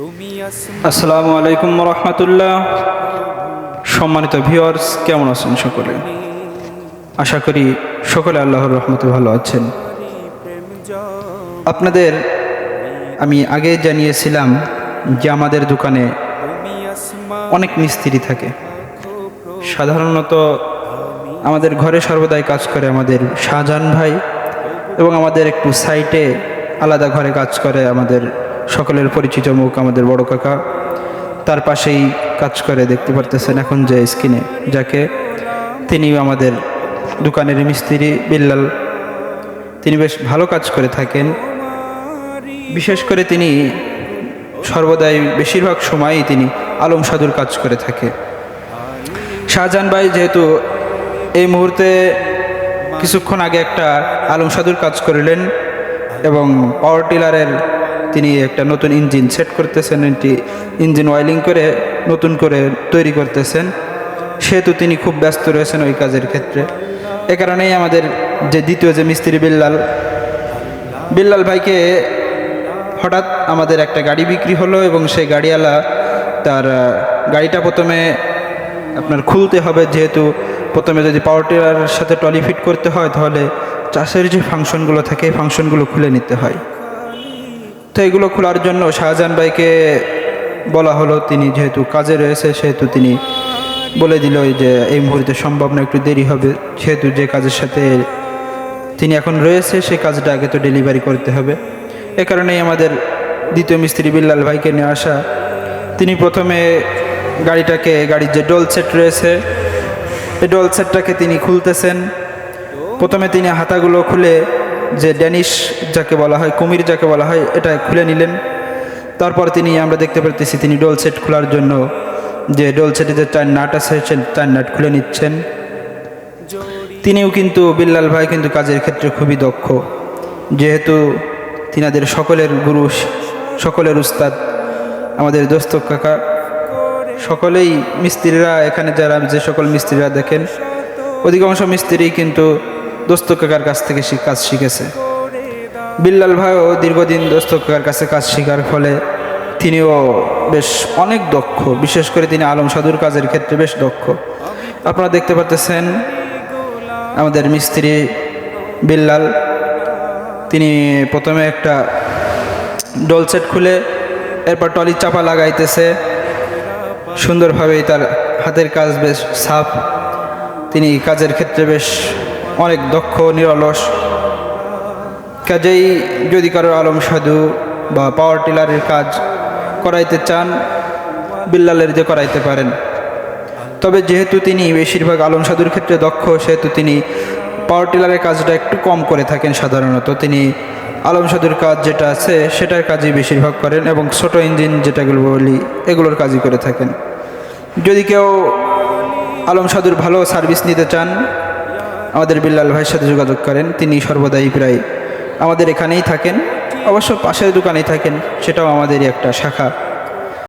আসসালামু আলাইকুম রহমতুল্লাহ। সম্মানিত ভিউয়ার্স, কেমন আছেন সকলে? আশা করি সকলে আল্লাহর রহমতে ভালো আছেন। আপনাদের আমি আগে জানিয়েছিলাম যে আমাদের দোকানে অনেক মিস্ত্রি থাকে। সাধারণত আমাদের ঘরে সর্বদাই কাজ করে আমাদের শাহজাহান ভাই এবং আমাদের একটু সাইটে আলাদা ঘরে কাজ করে আমাদের সকলের পরিচিত মুখ আমাদের বড় কাকা। তার পাশেই কাজ করে দেখতে পারতেছেন এখন যে স্কিনে যাকে তিনি আমাদের দোকানের মিস্ত্রি বিল্লাল। তিনি বেশ ভালো কাজ করে থাকেন। বিশেষ করে তিনি সর্বদাই বেশিরভাগ সময়ই তিনি আলম সাধুর কাজ করে থাকে। শাহজাহান ভাই যেহেতু এই মুহূর্তে কিছুক্ষণ আগে একটা আলম সাধুর কাজ করলেন এবং পাওয়ার টিলারের তিনি একটা নতুন ইঞ্জিন সেট করতেছেন, একটি ইঞ্জিন ওয়াইলিং করে নতুন করে তৈরি করতেছেন। সেহেতু তিনি খুব ব্যস্ত রয়েছেন ওই কাজের ক্ষেত্রে। এ কারণেই আমাদের যে দ্বিতীয় যে মিস্ত্রি বিল্লাল বিল্লাল ভাইকে হঠাৎ আমাদের একটা গাড়ি বিক্রি হলো এবং সেই গাড়িওয়ালা তার গাড়িটা প্রথমে আপনার খুলতে হবে, যেহেতু প্রথমে যদি পাওয়ার টিলারের সাথে টলি ফিট করতে হয়, তাহলে চাষের যে ফাংশনগুলো থাকে ফাংশনগুলো খুলে নিতে হয়। তো এগুলো খোলার জন্য শাহজাহান ভাইকে বলা হলো, তিনি যেহেতু কাজে রয়েছে, সেহেতু তিনি বলে দিল যে এই মুহূর্তে সম্ভব না, একটু দেরি হবে। সেহেতু যে কাজের সাথে তিনি এখন রয়েছে সেই কাজটা আগে তো ডেলিভারি করতে হবে। এ কারণেই আমাদের দ্বিতীয় মিস্ত্রি বিল্লাল ভাইকে নিয়ে আসা। তিনি প্রথমে গাড়িটাকে, গাড়ির যে ডোল সেট রয়েছে, এই ডোল সেটটাকে তিনি খুলতেছেন। প্রথমে তিনি হাতাগুলো খুলে যে ড্যানিশ যাকে বলা হয়, কুমির যাকে বলা হয়, এটা খুলে নিলেন। তারপর তিনি, আমরা দেখতে পারতেছি, তিনি ডোল সেট খোলার জন্য যে ডোল সেটে যে চার নাট আছে, সে চার নাট খুলে নিচ্ছেন। তিনিও কিন্তু, বিল্লাল ভাই কিন্তু কাজের ক্ষেত্রে খুবই দক্ষ। যেহেতু তিনাদের সকলের গুরু, সকলের উস্তাদ, আমাদের দোস্ত কাকা, সকলেই মিস্ত্রিরা এখানে যারা, যে সকল মিস্ত্রিরা দেখেন, অধিকাংশ মিস্ত্রি কিন্তু দোস্ত কাকার কাছ থেকে কাজ শিখেছে। বিল্লাল ভাইও দীর্ঘদিন দোস্ত কাকার কাছে কাজ শেখার ফলে তিনিও বেশ অনেক দক্ষ। বিশেষ করে তিনি আলম সাধুর কাজের ক্ষেত্রে বেশ দক্ষ। আপনারা দেখতে পাচ্ছেন আমাদের মিস্ত্রি বিল্লাল। তিনি প্রথমে একটা ডোল সেট খুলে এরপর টলি চাপা লাগাইতেছে। সুন্দরভাবেই তার হাতের কাজ বেশ সাফ। তিনি কাজের ক্ষেত্রে বেশ অনেক দক্ষ, নিরলস। কাজেই যদি কারও আলম সাধু বা পাওয়ার টিলারের কাজ করাইতে চান, বিল্লালের যে করাইতে পারেন। তবে যেহেতু তিনি বেশিরভাগ আলম সাধুর ক্ষেত্রে দক্ষ, সেহেতু তিনি পাওয়ার টিলারের কাজটা একটু কম করে থাকেন সাধারণত। তিনি আলম সাধুর কাজ যেটা আছে, সেটার কাজই বেশিরভাগ করেন এবং ছোট ইঞ্জিন যেটাগুলো বলি, এগুলোর কাজই করে থাকেন। যদি কেউ আলম সাধুর ভালো সার্ভিস নিতে চান আমাদের বিল্লাল ভাইয়ের সাথে যোগাযোগ করেন, তিনি সর্বদাই প্রায় আমাদের এখানেই থাকেন, অবশ্য পাশের দোকানেই থাকেন, সেটাও আমাদেরই একটা শাখা।